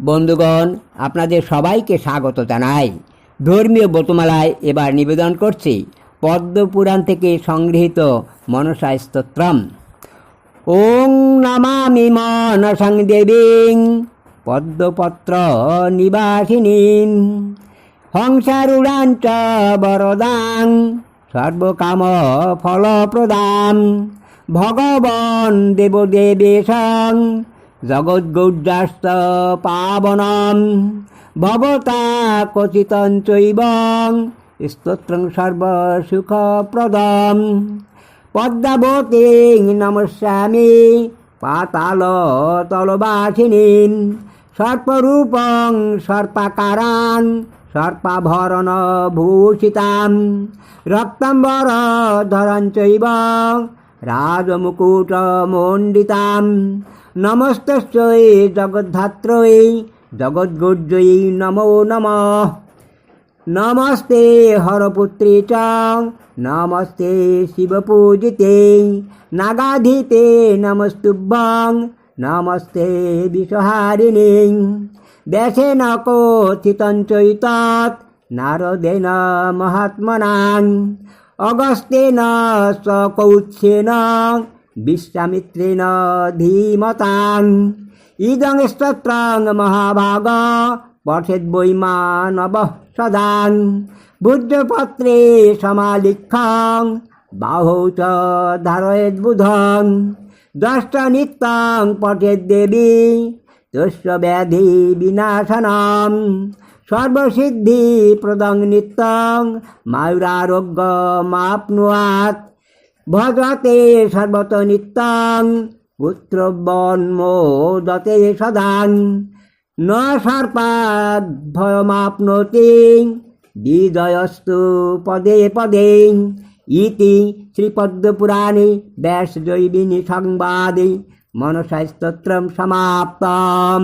বন্ধুগণ, আপনাদের সবাইকে স্বাগত জানাই। ধর্মীয় ব্রতমালায় এবার নিবেদন করছি পদ্মপুরাণ থেকে সংগৃহীত মনসা স্তোত্রম। ওং নমামি মনসং দেবীং পদ্মপত্র নিবাসিনীম। হংসারুড়াঞ্চ বরদাং সর্বকাম ফলপ্রদাম। ভগবন দেবদেবেশং জগদ্গৌর্যাস্ত পাবনম। ভবতা কথিতং চৈব। স্তোত্রং সর্বসুখপ্রদম। পদ্মাবতী নমস্যামি পাতাল তলবাসিনীম সর্পরূপং সর্পাকারাং সর্পাভরণ ভূষিতাম রক্তাম্বর ধরং চৈব রাজমুকুট মণ্ডিতাম নমস্তস্যৈ জগদ্ধাত্রৈ জগদ্গুর্জৈ নমো নমঃ নমস্তে হরপুত্রে চ নমস্তে শিবপূজিতে নাগাধীতে নমস্তুভ্যং নমস্তে বিষহারিণী ব্যাসেন কথিতং চৈতৎ নারদেন মহাত্মনাং অগস্তেন সকৌৎসেন বিশ্বামিত্রেণ ধীমতাং ইদং স্তোত্রং মহাভাগ পঠেদ বৈমানব সদাং বুদ্ধপত্রে সমালিক্ষং বাহৌ চ ধারয়েদ বুধং দষ্ট নিত্যং পঠেদ দেবী তস্য ব্যাধি বিনাশনম সর্বসিদ্ধি প্রদং নিত্যং, মায়ুরারোগ্য মাপ্নুয়াত। ভদ্রতে সর্বত নিত্যং পুত্রবন্মোদতে সদাং ন সর্পাদ ভয়মাপ্নোতি বিজয়স্তু পদে পদে। ইতি শ্রীপদ্মপুরাণে ব্যাসজৈবিনী সংবাদে মনসাস্তোত্রম সমাপ্তম।